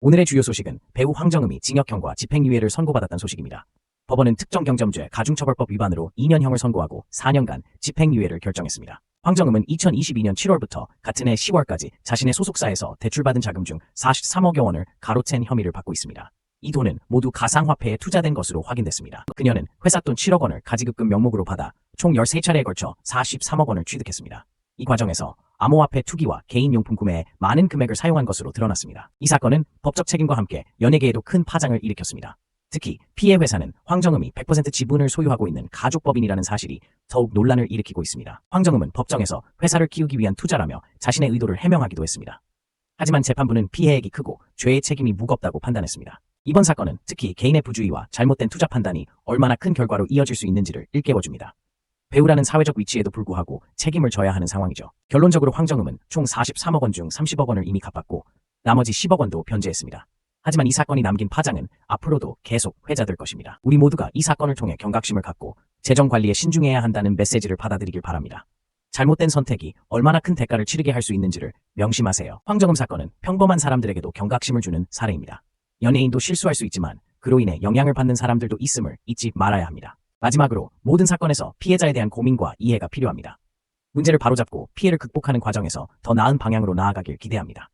오늘의 주요 소식은 배우 황정음이 징역형과 집행유예를 선고받았다는 소식입니다. 법원은 특정 경점죄 가중처벌법 위반으로 2년형을 선고하고 4년간 집행유예를 결정했습니다. 황정음은 2022년 7월부터 같은 해 10월까지 자신의 소속사에서 대출받은 자금 중 43억여 원을 가로챈 혐의를 받고 있습니다. 이 돈은 모두 가상화폐에 투자된 것으로 확인됐습니다. 그녀는 회사 돈 7억 원을 가지급금 명목으로 받아 총 13차례에 걸쳐 43억 원을 취득했습니다. 이 과정에서 암호화폐 투기와 개인용품 구매에 많은 금액을 사용한 것으로 드러났습니다. 이 사건은 법적 책임과 함께 연예계에도 큰 파장을 일으켰습니다. 특히 피해 회사는 황정음이 100% 지분을 소유하고 있는 가족법인이라는 사실이 더욱 논란을 일으키고 있습니다. 황정음은 법정에서 회사를 키우기 위한 투자라며 자신의 의도를 해명하기도 했습니다. 하지만 재판부는 피해액이 크고 죄의 책임이 무겁다고 판단했습니다. 이번 사건은 특히 개인의 부주의와 잘못된 투자 판단이 얼마나 큰 결과로 이어질 수 있는지를 일깨워줍니다. 배우라는 사회적 위치에도 불구하고 책임을 져야 하는 상황이죠. 결론적으로 황정음은 총 43억 원 중 30억 원을 이미 갚았고 나머지 10억 원도 변제했습니다. 하지만 이 사건이 남긴 파장은 앞으로도 계속 회자될 것입니다. 우리 모두가 이 사건을 통해 경각심을 갖고 재정 관리에 신중해야 한다는 메시지를 받아들이길 바랍니다. 잘못된 선택이 얼마나 큰 대가를 치르게 할 수 있는지를 명심하세요. 황정음 사건은 평범한 사람들에게도 경각심을 주는 사례입니다. 연예인도 실수할 수 있지만 그로 인해 영향을 받는 사람들도 있음을 잊지 말아야 합니다. 마지막으로 모든 사건에서 피해자에 대한 고민과 이해가 필요합니다. 문제를 바로잡고 피해를 극복하는 과정에서 더 나은 방향으로 나아가길 기대합니다.